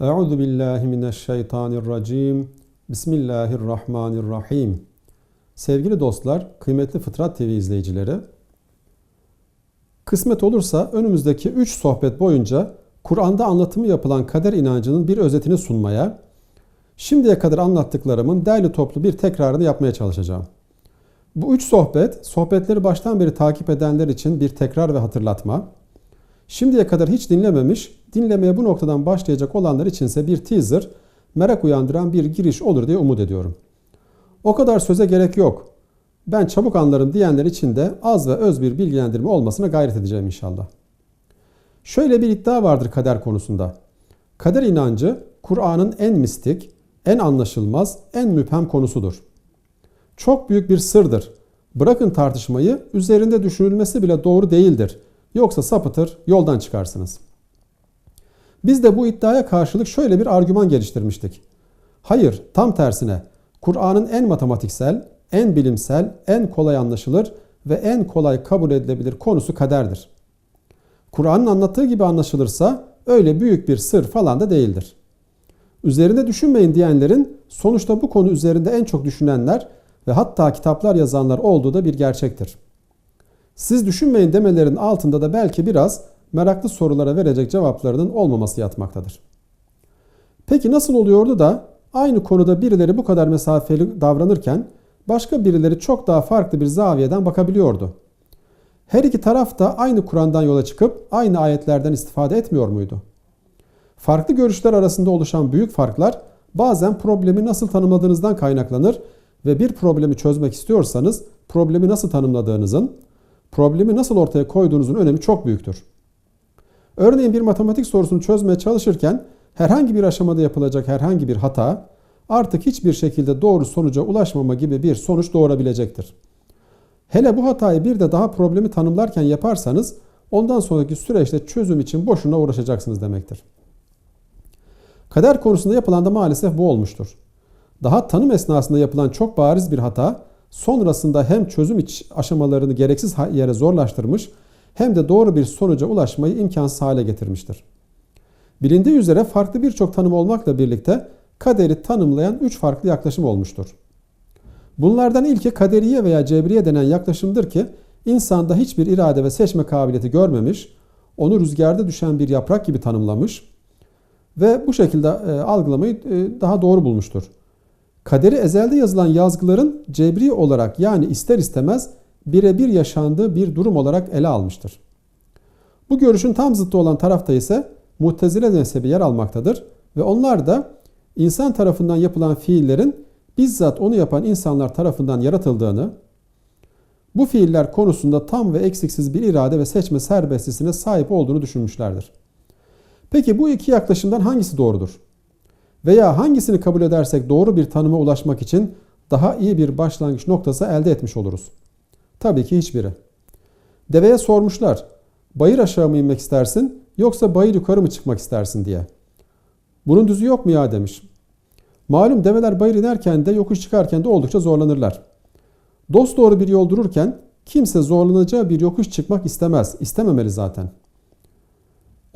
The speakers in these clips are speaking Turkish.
Euzu billahi mineşşeytanirracim. Bismillahirrahmanirrahim. Sevgili dostlar, kıymetli Fıtrat TV izleyicileri, kısmet olursa önümüzdeki 3 sohbet boyunca Kur'an'da anlatımı yapılan kader inancının bir özetini sunmaya, şimdiye kadar anlattıklarımın derli toplu bir tekrarını yapmaya çalışacağım. Bu üç sohbet, sohbetleri baştan beri takip edenler için bir tekrar ve hatırlatma, şimdiye kadar hiç dinlememiş, dinlemeye bu noktadan başlayacak olanlar içinse bir teaser, merak uyandıran bir giriş olur diye umut ediyorum. O kadar söze gerek yok. Ben çabuk anlarım diyenler için de az ve öz bir bilgilendirme olmasına gayret edeceğim inşallah. Şöyle bir iddia vardır kader konusunda. Kader inancı Kur'an'ın en mistik, en anlaşılmaz, en müphem konusudur. Çok büyük bir sırdır. Bırakın tartışmayı, üzerinde düşünülmesi bile doğru değildir. Yoksa sapıtır, yoldan çıkarsınız. Biz de bu iddiaya karşılık şöyle bir argüman geliştirmiştik. Hayır, tam tersine Kur'an'ın en matematiksel, en bilimsel, en kolay anlaşılır ve en kolay kabul edilebilir konusu kaderdir. Kur'an'ın anlattığı gibi anlaşılırsa öyle büyük bir sır falan da değildir. Üzerinde düşünmeyin diyenlerin sonuçta bu konu üzerinde en çok düşünenler ve hatta kitaplar yazanlar olduğu da bir gerçektir. Siz düşünmeyin demelerin altında da belki biraz meraklı sorulara verecek cevaplarının olmaması yatmaktadır. Peki nasıl oluyordu da aynı konuda birileri bu kadar mesafeli davranırken başka birileri çok daha farklı bir zaviyeden bakabiliyordu? Her iki taraf da aynı Kur'an'dan yola çıkıp aynı ayetlerden istifade etmiyor muydu? Farklı görüşler arasında oluşan büyük farklar bazen problemi nasıl tanımladığınızdan kaynaklanır ve bir problemi çözmek istiyorsanız problemi nasıl tanımladığınızın, problemi nasıl ortaya koyduğunuzun önemi çok büyüktür. Örneğin bir matematik sorusunu çözmeye çalışırken herhangi bir aşamada yapılacak herhangi bir hata artık hiçbir şekilde doğru sonuca ulaşmama gibi bir sonuç doğurabilecektir. Hele bu hatayı bir de daha problemi tanımlarken yaparsanız ondan sonraki süreçte çözüm için boşuna uğraşacaksınız demektir. Kader konusunda yapılan da maalesef bu olmuştur. Daha tanım esnasında yapılan çok bariz bir hata sonrasında hem çözüm iç aşamalarını gereksiz yere zorlaştırmış hem de doğru bir sonuca ulaşmayı imkansız hale getirmiştir. Bilindiği üzere farklı birçok tanım olmakla birlikte kaderi tanımlayan üç farklı yaklaşım olmuştur. Bunlardan ilki kaderiye veya cebriye denen yaklaşımdır ki insanda hiçbir irade ve seçme kabiliyeti görmemiş, onu rüzgarda düşen bir yaprak gibi tanımlamış ve bu şekilde e, algılamayı e, daha doğru bulmuştur. Kaderi ezelde yazılan yazgıların cebri olarak yani ister istemez birebir yaşandığı bir durum olarak ele almıştır. Bu görüşün tam zıttı olan tarafta ise Mu'tezile mezhebi yer almaktadır ve onlar da insan tarafından yapılan fiillerin bizzat onu yapan insanlar tarafından yaratıldığını, bu fiiller konusunda tam ve eksiksiz bir irade ve seçme serbestlisine sahip olduğunu düşünmüşlerdir. Peki bu iki yaklaşımdan hangisi doğrudur? Veya hangisini kabul edersek doğru bir tanıma ulaşmak için daha iyi bir başlangıç noktası elde etmiş oluruz? Tabii ki hiçbiri. Deveye sormuşlar. Bayır aşağı mı inmek istersin yoksa bayır yukarı mı çıkmak istersin diye. Bunun düzü yok mu ya demiş. Malum develer bayır inerken de yokuş çıkarken de oldukça zorlanırlar. Dost doğru bir yol dururken kimse zorlanacağı bir yokuş çıkmak istemez. İstememeli zaten.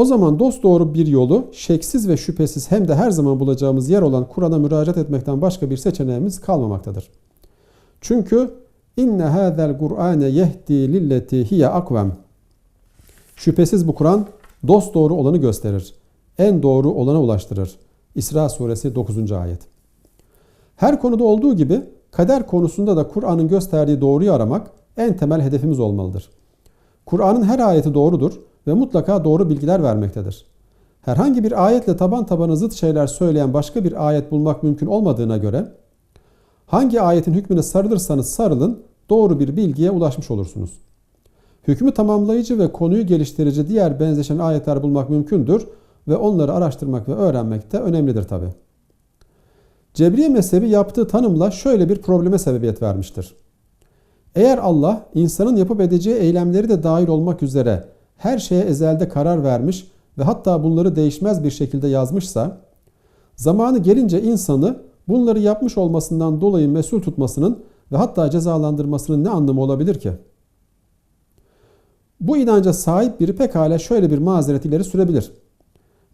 O zaman dost doğru bir yolu şeksiz ve şüphesiz hem de her zaman bulacağımız yer olan Kur'an'a müracaat etmekten başka bir seçeneğimiz kalmamaktadır. Çünkü inne hâzel Kur'ane yehdi lilleti hiye akvem. Şüphesiz bu Kur'an dost doğru olanı gösterir. En doğru olana ulaştırır. İsra suresi 9. ayet. Her konuda olduğu gibi kader konusunda da Kur'an'ın gösterdiği doğruyu aramak en temel hedefimiz olmalıdır. Kur'an'ın her ayeti doğrudur ve mutlaka doğru bilgiler vermektedir. Herhangi bir ayetle taban tabana zıt şeyler söyleyen başka bir ayet bulmak mümkün olmadığına göre hangi ayetin hükmüne sarılırsanız sarılın doğru bir bilgiye ulaşmış olursunuz. Hükmü tamamlayıcı ve konuyu geliştirici diğer benzeşen ayetler bulmak mümkündür ve onları araştırmak ve öğrenmek de önemlidir tabi. Cebriye mezhebi yaptığı tanımla şöyle bir probleme sebebiyet vermiştir. Eğer Allah insanın yapıp edeceği eylemleri de dahil olmak üzere her şeye ezelde karar vermiş ve hatta bunları değişmez bir şekilde yazmışsa, zamanı gelince insanı bunları yapmış olmasından dolayı mesul tutmasının ve hatta cezalandırmasının ne anlamı olabilir ki? Bu inanca sahip biri pekala şöyle bir mazeret ileri sürebilir.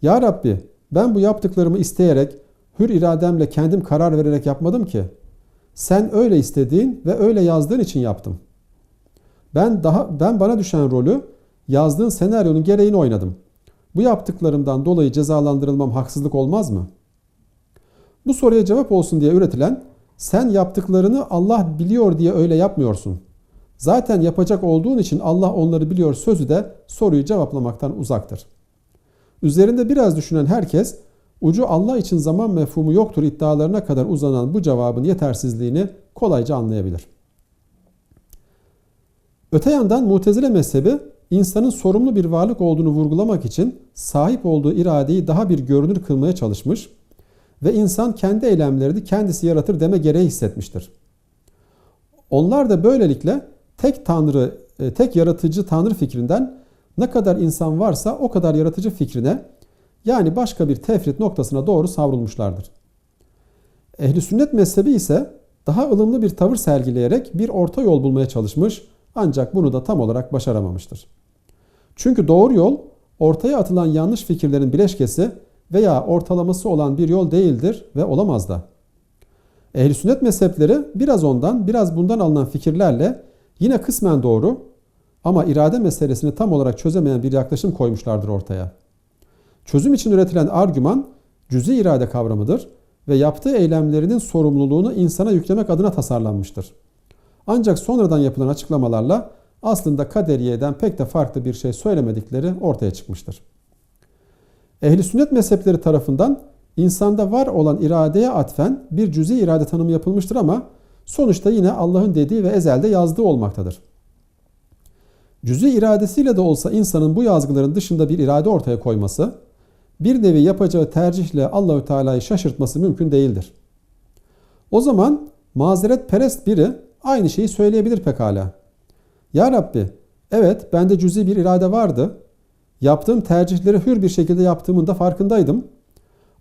Ya Rabbi ben bu yaptıklarımı isteyerek, hür irademle kendim karar vererek yapmadım ki. Sen öyle istediğin ve öyle yazdığın için yaptım. Ben daha ben bana düşen rolü yazdığın senaryonun gereğini oynadım. Bu yaptıklarımdan dolayı cezalandırılmam haksızlık olmaz mı? Bu soruya cevap olsun diye üretilen sen yaptıklarını Allah biliyor diye öyle yapmıyorsun. Zaten yapacak olduğun için Allah onları biliyor sözü de soruyu cevaplamaktan uzaktır. Üzerinde biraz düşünen herkes ucu Allah için zaman mefhumu yoktur iddialarına kadar uzanan bu cevabın yetersizliğini kolayca anlayabilir. Öte yandan Mutezile mezhebi insanın sorumlu bir varlık olduğunu vurgulamak için sahip olduğu iradeyi daha bir görünür kılmaya çalışmış ve insan kendi eylemlerini kendisi yaratır deme gereği hissetmiştir. Onlar da böylelikle tek tanrı, e, tek yaratıcı tanrı fikrinden ne kadar insan varsa o kadar yaratıcı fikrine yani başka bir tefrit noktasına doğru savrulmuşlardır. Ehli sünnet mezhebi ise daha ılımlı bir tavır sergileyerek bir orta yol bulmaya çalışmış ancak bunu da tam olarak başaramamıştır. Çünkü doğru yol ortaya atılan yanlış fikirlerin bileşkesi veya ortalaması olan bir yol değildir ve olamaz da. Ehl-i sünnet mezhepleri biraz ondan biraz bundan alınan fikirlerle yine kısmen doğru ama irade meselesini tam olarak çözemeyen bir yaklaşım koymuşlardır ortaya. Çözüm için üretilen argüman cüzi irade kavramıdır ve yaptığı eylemlerinin sorumluluğunu insana yüklemek adına tasarlanmıştır. Ancak sonradan yapılan açıklamalarla aslında kaderiyeden pek de farklı bir şey söylemedikleri ortaya çıkmıştır. Ehli sünnet mezhepleri tarafından insanda var olan iradeye atfen bir cüzi irade tanımı yapılmıştır ama sonuçta yine Allah'ın dediği ve ezelde yazdığı olmaktadır. Cüzi iradesiyle de olsa insanın bu yazgıların dışında bir irade ortaya koyması, bir nevi yapacağı tercihle Allahü Teala'yı şaşırtması mümkün değildir. O zaman mazeret perest biri aynı şeyi söyleyebilir pekala. Ya Rabbi, evet bende cüzi bir irade vardı. Yaptığım tercihleri hür bir şekilde yaptığımın da farkındaydım.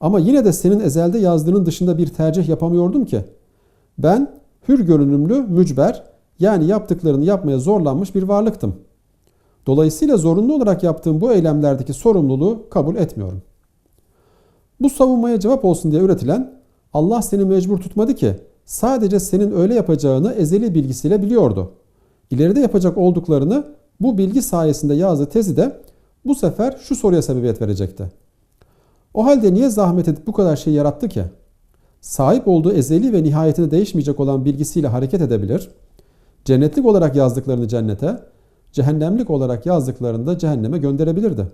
Ama yine de senin ezelde yazdığının dışında bir tercih yapamıyordum ki. Ben hür görünümlü, mücber yani yaptıklarını yapmaya zorlanmış bir varlıktım. Dolayısıyla zorunlu olarak yaptığım bu eylemlerdeki sorumluluğu kabul etmiyorum. Bu savunmaya cevap olsun diye üretilen Allah seni mecbur tutmadı ki sadece senin öyle yapacağını ezeli bilgisiyle biliyordu. İleride yapacak olduklarını bu bilgi sayesinde yazdığı tezi de bu sefer şu soruya sebebiyet verecekti. O halde niye zahmet edip bu kadar şey yarattı ki? Sahip olduğu ezeli ve nihayetinde değişmeyecek olan bilgisiyle hareket edebilir. Cennetlik olarak yazdıklarını cennete, cehennemlik olarak yazdıklarını da cehenneme gönderebilirdi.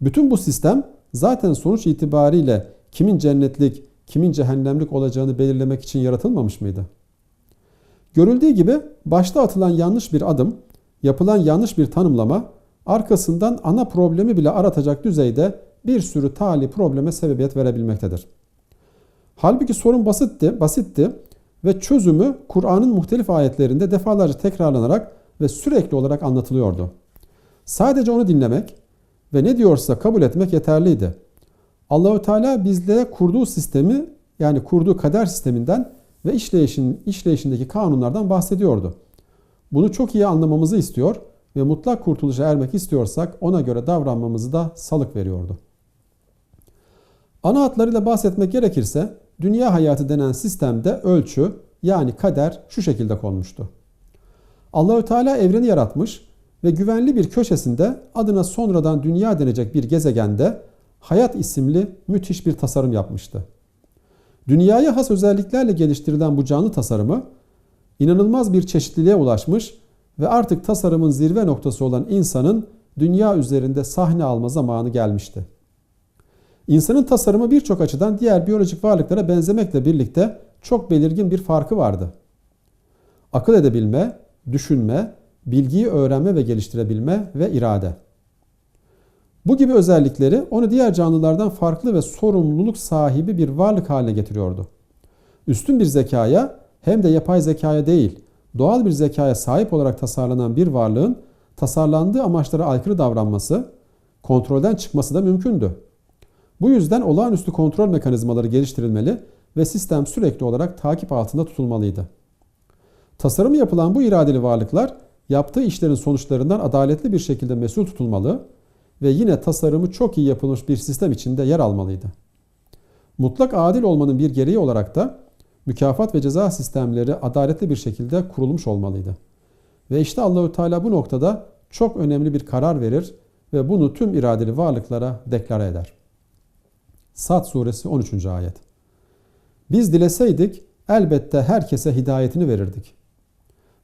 Bütün bu sistem zaten sonuç itibariyle kimin cennetlik, kimin cehennemlik olacağını belirlemek için yaratılmamış mıydı? Görüldüğü gibi başta atılan yanlış bir adım, yapılan yanlış bir tanımlama arkasından ana problemi bile aratacak düzeyde bir sürü tali probleme sebebiyet verebilmektedir. Halbuki sorun basitti, basitti ve çözümü Kur'an'ın muhtelif ayetlerinde defalarca tekrarlanarak ve sürekli olarak anlatılıyordu. Sadece onu dinlemek ve ne diyorsa kabul etmek yeterliydi. Allahü Teala bizlere kurduğu sistemi yani kurduğu kader sisteminden ve işleyişin, işleyişindeki kanunlardan bahsediyordu. Bunu çok iyi anlamamızı istiyor ve mutlak kurtuluşa ermek istiyorsak ona göre davranmamızı da salık veriyordu. Ana hatlarıyla bahsetmek gerekirse dünya hayatı denen sistemde ölçü yani kader şu şekilde konmuştu. Allahü Teala evreni yaratmış ve güvenli bir köşesinde adına sonradan dünya denecek bir gezegende hayat isimli müthiş bir tasarım yapmıştı. Dünyaya has özelliklerle geliştirilen bu canlı tasarımı inanılmaz bir çeşitliliğe ulaşmış ve artık tasarımın zirve noktası olan insanın dünya üzerinde sahne alma zamanı gelmişti. İnsanın tasarımı birçok açıdan diğer biyolojik varlıklara benzemekle birlikte çok belirgin bir farkı vardı. Akıl edebilme, düşünme, bilgiyi öğrenme ve geliştirebilme ve irade. Bu gibi özellikleri onu diğer canlılardan farklı ve sorumluluk sahibi bir varlık haline getiriyordu. Üstün bir zekaya hem de yapay zekaya değil, doğal bir zekaya sahip olarak tasarlanan bir varlığın tasarlandığı amaçlara aykırı davranması, kontrolden çıkması da mümkündü. Bu yüzden olağanüstü kontrol mekanizmaları geliştirilmeli ve sistem sürekli olarak takip altında tutulmalıydı. Tasarımı yapılan bu iradeli varlıklar yaptığı işlerin sonuçlarından adaletli bir şekilde mesul tutulmalı, ve yine tasarımı çok iyi yapılmış bir sistem içinde yer almalıydı. Mutlak adil olmanın bir gereği olarak da mükafat ve ceza sistemleri adaletli bir şekilde kurulmuş olmalıydı. Ve işte Allahü Teala bu noktada çok önemli bir karar verir ve bunu tüm iradeli varlıklara deklare eder. Sad suresi 13. ayet. Biz dileseydik elbette herkese hidayetini verirdik.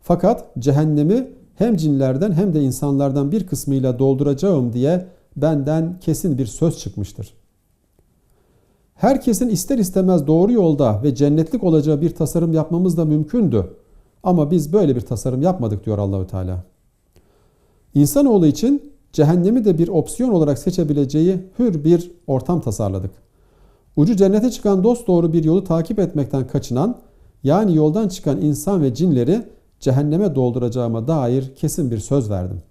Fakat cehennemi hem cinlerden hem de insanlardan bir kısmıyla dolduracağım diye benden kesin bir söz çıkmıştır. Herkesin ister istemez doğru yolda ve cennetlik olacağı bir tasarım yapmamız da mümkündü. Ama biz böyle bir tasarım yapmadık diyor Allahü Teala. İnsanoğlu için cehennemi de bir opsiyon olarak seçebileceği hür bir ortam tasarladık. Ucu cennete çıkan dost doğru bir yolu takip etmekten kaçınan yani yoldan çıkan insan ve cinleri cehenneme dolduracağıma dair kesin bir söz verdim.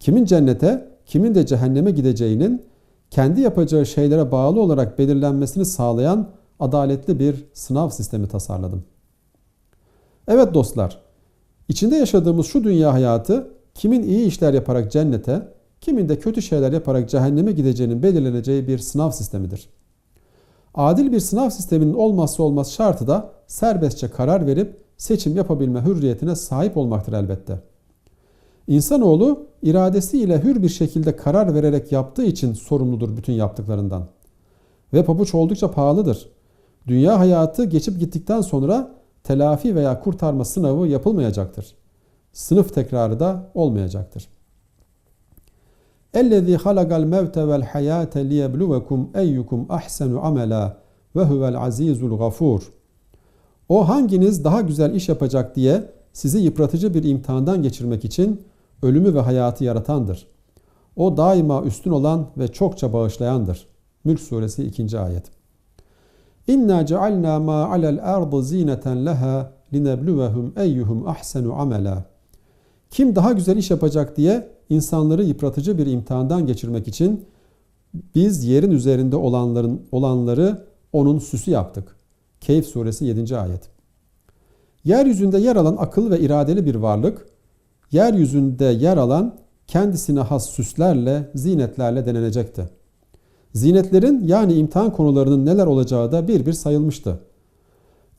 Kimin cennete, kimin de cehenneme gideceğinin kendi yapacağı şeylere bağlı olarak belirlenmesini sağlayan adaletli bir sınav sistemi tasarladım. Evet dostlar, içinde yaşadığımız şu dünya hayatı kimin iyi işler yaparak cennete, kimin de kötü şeyler yaparak cehenneme gideceğinin belirleneceği bir sınav sistemidir. Adil bir sınav sisteminin olmazsa olmaz şartı da serbestçe karar verip seçim yapabilme hürriyetine sahip olmaktır elbette. İnsanoğlu iradesiyle hür bir şekilde karar vererek yaptığı için sorumludur bütün yaptıklarından. Ve pabuç oldukça pahalıdır. Dünya hayatı geçip gittikten sonra telafi veya kurtarma sınavı yapılmayacaktır. Sınıf tekrarı da olmayacaktır. اَلَّذ۪ي خَلَقَ الْمَوْتَ وَالْحَيَاةَ لِيَبْلُوَكُمْ اَيُّكُمْ اَحْسَنُ عَمَلًا وَهُوَ الْعَز۪يزُ الْغَفُورُ o hanginiz daha güzel iş yapacak diye sizi yıpratıcı bir imtihandan geçirmek için ölümü ve hayatı yaratandır. O daima üstün olan ve çokça bağışlayandır. Mülk suresi 2. ayet. İnna cealna ma alel ardı zineten leha linebluwehum eyyuhum ahsenu amela. Kim daha güzel iş yapacak diye insanları yıpratıcı bir imtihandan geçirmek için biz yerin üzerinde olanların olanları onun süsü yaptık. Keyif suresi 7. ayet. Yeryüzünde yer alan akıl ve iradeli bir varlık, yeryüzünde yer alan kendisine has süslerle, zinetlerle denenecekti. Zinetlerin yani imtihan konularının neler olacağı da bir bir sayılmıştı.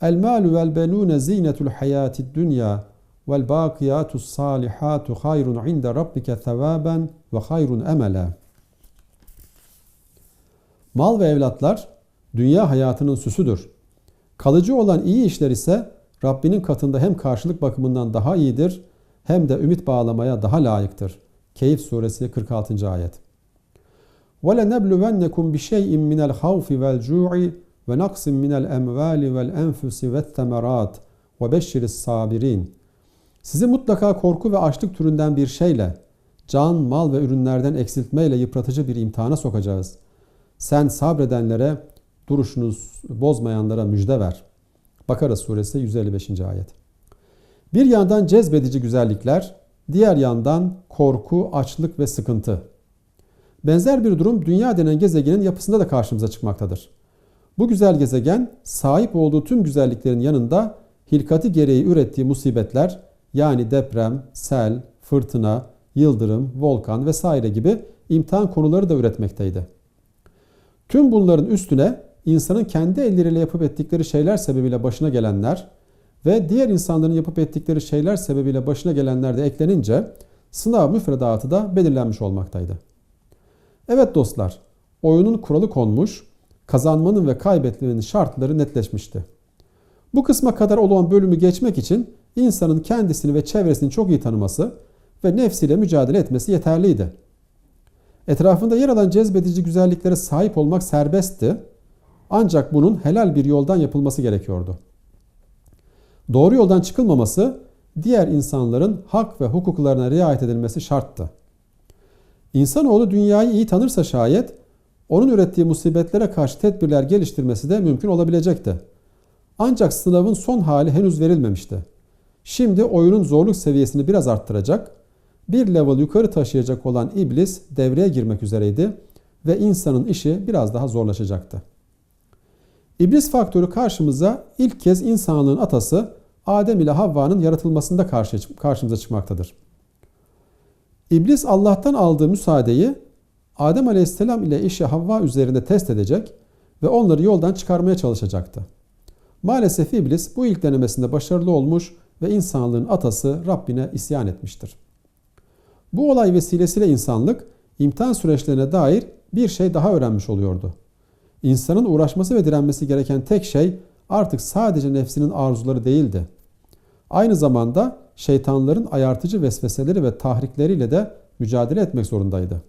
El malu vel benune zinetul hayatid dünya vel bakiyatus salihatu hayrun inde rabbike sevaben ve hayrun emela. Mal ve evlatlar dünya hayatının süsüdür. Kalıcı olan iyi işler ise Rabbinin katında hem karşılık bakımından daha iyidir hem de ümit bağlamaya daha layıktır. Keyif suresi 46. ayet. وَلَنَبْلُوَنَّكُمْ بِشَيْءٍ مِنَ الْخَوْفِ وَالْجُوعِ وَنَقْصٍ مِنَ الْاَمْوَالِ وَالْاَنْفُسِ وَالثَّمَرَاتِ وَبَشِّرِ الصَّابِرِينَ Sizi mutlaka korku ve açlık türünden bir şeyle, can, mal ve ürünlerden eksiltmeyle yıpratıcı bir imtihana sokacağız. Sen sabredenlere, duruşunuz bozmayanlara müjde ver. Bakara suresi 155. ayet. Bir yandan cezbedici güzellikler, diğer yandan korku, açlık ve sıkıntı. Benzer bir durum dünya denen gezegenin yapısında da karşımıza çıkmaktadır. Bu güzel gezegen sahip olduğu tüm güzelliklerin yanında hilkati gereği ürettiği musibetler yani deprem, sel, fırtına, yıldırım, volkan vesaire gibi imtihan konuları da üretmekteydi. Tüm bunların üstüne insanın kendi elleriyle yapıp ettikleri şeyler sebebiyle başına gelenler ve diğer insanların yapıp ettikleri şeyler sebebiyle başına gelenler de eklenince sınav müfredatı da belirlenmiş olmaktaydı. Evet dostlar, oyunun kuralı konmuş, kazanmanın ve kaybetmenin şartları netleşmişti. Bu kısma kadar olan bölümü geçmek için insanın kendisini ve çevresini çok iyi tanıması ve nefsiyle mücadele etmesi yeterliydi. Etrafında yer alan cezbedici güzelliklere sahip olmak serbestti. Ancak bunun helal bir yoldan yapılması gerekiyordu. Doğru yoldan çıkılmaması, diğer insanların hak ve hukuklarına riayet edilmesi şarttı. İnsanoğlu dünyayı iyi tanırsa şayet, onun ürettiği musibetlere karşı tedbirler geliştirmesi de mümkün olabilecekti. Ancak sınavın son hali henüz verilmemişti. Şimdi oyunun zorluk seviyesini biraz arttıracak, bir level yukarı taşıyacak olan iblis devreye girmek üzereydi ve insanın işi biraz daha zorlaşacaktı. İblis faktörü karşımıza ilk kez insanlığın atası Adem ile Havva'nın yaratılmasında karşı, karşımıza çıkmaktadır. İblis Allah'tan aldığı müsaadeyi Adem Aleyhisselam ile eşi Havva üzerinde test edecek ve onları yoldan çıkarmaya çalışacaktı. Maalesef iblis bu ilk denemesinde başarılı olmuş ve insanlığın atası Rabbine isyan etmiştir. Bu olay vesilesiyle insanlık imtihan süreçlerine dair bir şey daha öğrenmiş oluyordu. İnsanın uğraşması ve direnmesi gereken tek şey artık sadece nefsinin arzuları değildi. Aynı zamanda şeytanların ayartıcı vesveseleri ve tahrikleriyle de mücadele etmek zorundaydı.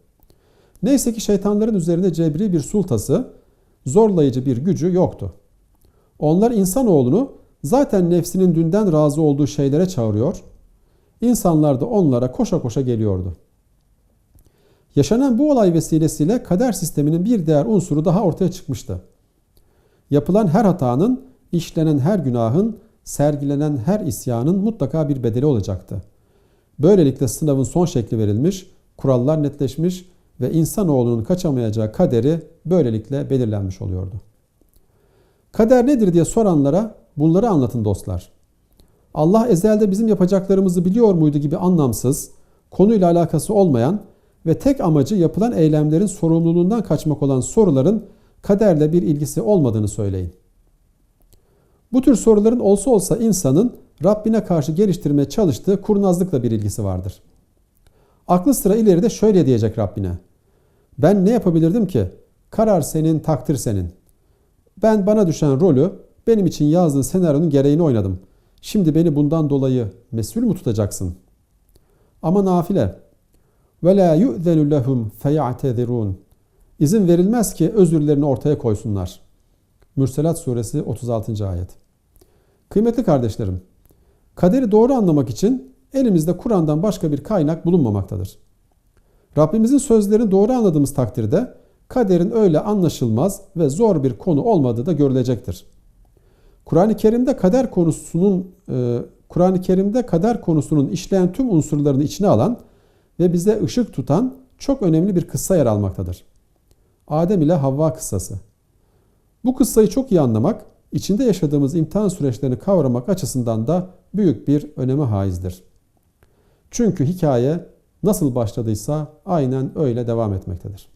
Neyse ki şeytanların üzerinde cebri bir sultası, zorlayıcı bir gücü yoktu. Onlar insanoğlunu zaten nefsinin dünden razı olduğu şeylere çağırıyor, insanlar da onlara koşa koşa geliyordu. Yaşanan bu olay vesilesiyle kader sisteminin bir diğer unsuru daha ortaya çıkmıştı. Yapılan her hatanın, işlenen her günahın, sergilenen her isyanın mutlaka bir bedeli olacaktı. Böylelikle sınavın son şekli verilmiş, kurallar netleşmiş ve insanoğlunun kaçamayacağı kaderi böylelikle belirlenmiş oluyordu. Kader nedir diye soranlara bunları anlatın dostlar. Allah ezelde bizim yapacaklarımızı biliyor muydu gibi anlamsız, konuyla alakası olmayan ve tek amacı yapılan eylemlerin sorumluluğundan kaçmak olan soruların kaderle bir ilgisi olmadığını söyleyin. Bu tür soruların olsa olsa insanın Rabbine karşı geliştirmeye çalıştığı kurnazlıkla bir ilgisi vardır. Aklı sıra ileride şöyle diyecek Rabbine. Ben ne yapabilirdim ki? Karar senin, takdir senin. Ben bana düşen rolü benim için yazdığın senaryonun gereğini oynadım. Şimdi beni bundan dolayı mesul mu tutacaksın? Ama nafile. Ve la yu'zenu lehum feyatezirun. İzin verilmez ki özürlerini ortaya koysunlar. Mürselat suresi 36. ayet. Kıymetli kardeşlerim, kaderi doğru anlamak için elimizde Kur'an'dan başka bir kaynak bulunmamaktadır. Rabbimizin sözlerini doğru anladığımız takdirde kaderin öyle anlaşılmaz ve zor bir konu olmadığı da görülecektir. Kur'an-ı Kerim'de kader konusunun e, Kur'an-ı Kerim'de kader konusunun işleyen tüm unsurlarını içine alan ve bize ışık tutan çok önemli bir kıssa yer almaktadır. Adem ile Havva kıssası. Bu kıssayı çok iyi anlamak, içinde yaşadığımız imtihan süreçlerini kavramak açısından da büyük bir öneme haizdir. Çünkü hikaye nasıl başladıysa aynen öyle devam etmektedir.